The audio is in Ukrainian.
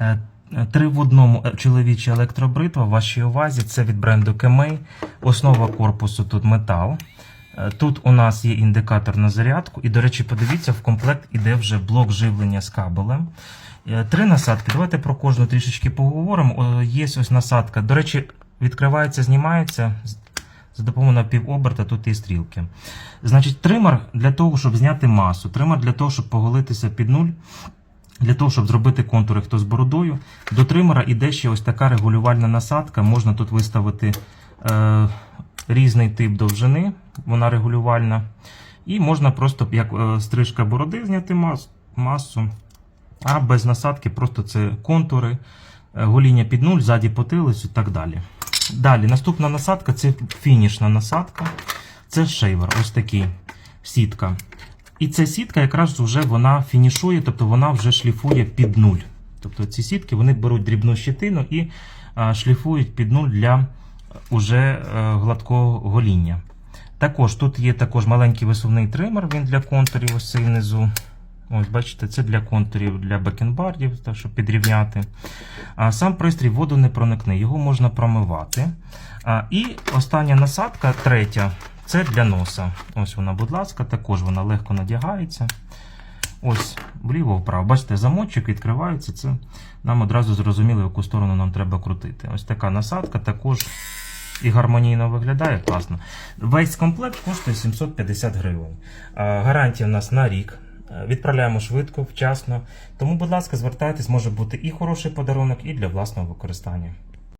Е, Три в одному е, чоловіча електробритва в вашій увазі. Це від бренду Kemei. Основа корпусу тут метал. Е, Тут у нас є індикатор на зарядку. І, до речі, подивіться, в комплект іде вже блок живлення з кабелем. Е, Три насадки. Давайте про кожну трішечки поговоримо. Є ось насадка. До речі, відкривається, знімається за допомогою напівоберта, тут є стрілки. Значить, тример для того, щоб зняти масу, тример для того, щоб поголитися під нуль. Для того, щоб зробити контури хто з бородою, до тримера іде ще ось така регулювальна насадка. Можна тут виставити е, різний тип довжини, вона регулювальна. І можна просто як е, стрижка бороди зняти мас, масу. А без насадки просто це контури, е, гоління під нуль, ззаді потилицю і так далі. Далі, наступна насадка це фінішна насадка. Це шейвер, ось такий сітка. І ця сітка якраз вже вона фінішує, тобто вона вже шліфує під нуль. Тобто ці сітки вони беруть дрібну щетину і шліфують під нуль для е, уже е, гладкого гоління. Також тут є також маленький висувний тример, він для контурів ось цей внизу. Ось, бачите, це для контурів для бекенбардів, так, щоб підрівняти. А сам пристрій воду не проникне, його можна промивати. А, і остання насадка, третя, це для носа. Ось вона, будь ласка, також вона легко надягається. Ось, вліво-вправо. Бачите, замочок відкривається. Це нам одразу зрозуміло, яку сторону нам треба крутити. Ось така насадка також і гармонійно виглядає класно. Весь комплект коштує 750 гривень. Гарантія в нас на рік. Відправляємо швидко, вчасно. Тому, будь ласка, звертайтесь, може бути і хороший подарунок, і для власного використання.